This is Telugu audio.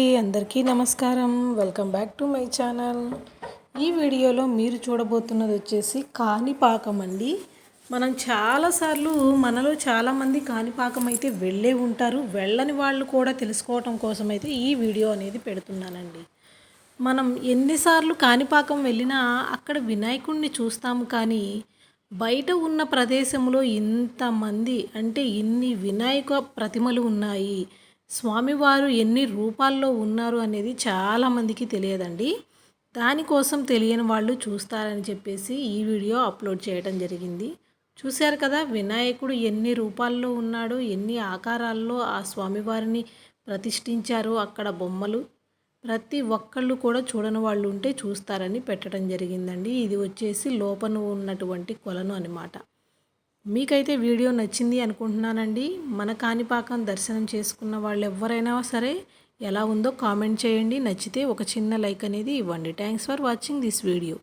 ఈ అందరికీ నమస్కారం. Welcome back to my channel ఈ వీడియోలో మీరు చూడబోతున్నది వచ్చేసి కాణిపాకం అండి. మనం చాలాసార్లు మనలో చాలామంది కాణిపాకం అయితే వెళ్ళే ఉంటారు. వెళ్ళని వాళ్ళు కూడా తెలుసుకోవటం కోసం అయితే ఈ వీడియో అనేది పెడుతున్నానండి. మనం ఎన్నిసార్లు కాణిపాకం వెళ్ళినా అక్కడ వినాయకుడిని చూస్తాము కానీ బయట ఉన్న ప్రదేశంలో ఇంతమంది అంటే ఇన్ని వినాయక ప్రతిమలు ఉన్నాయి. స్వామివారు ఎన్ని రూపాల్లో ఉన్నారు అనేది చాలామందికి తెలియదండి. దానికోసం తెలియని వాళ్ళు చూస్తారని చెప్పేసి ఈ వీడియో అప్లోడ్ చేయడం జరిగింది. చూశారు కదా వినాయకుడు ఎన్ని రూపాల్లో ఉన్నాడో ఎన్ని ఆకారాల్లో ఆ స్వామివారిని ప్రతిష్ఠించారు అక్కడ బొమ్మలు. ప్రతి ఒక్కళ్ళు కూడా చూడని వాళ్ళు ఉంటే చూస్తారని పెట్టడం జరిగిందండి. ఇది వచ్చేసి లోపను ఉన్నటువంటి కొలను అనమాట మీకైతే వీడియో నచ్చింది అనుకుంటున్నానండి. మన కాణిపాకం దర్శనం చేసుకున్న వాళ్ళు ఎవరైనా సరే ఎలా ఉందో కామెంట్ చేయండి. నచ్చితే ఒక చిన్న లైక్ అనేది ఇవ్వండి. Thanks for watching this video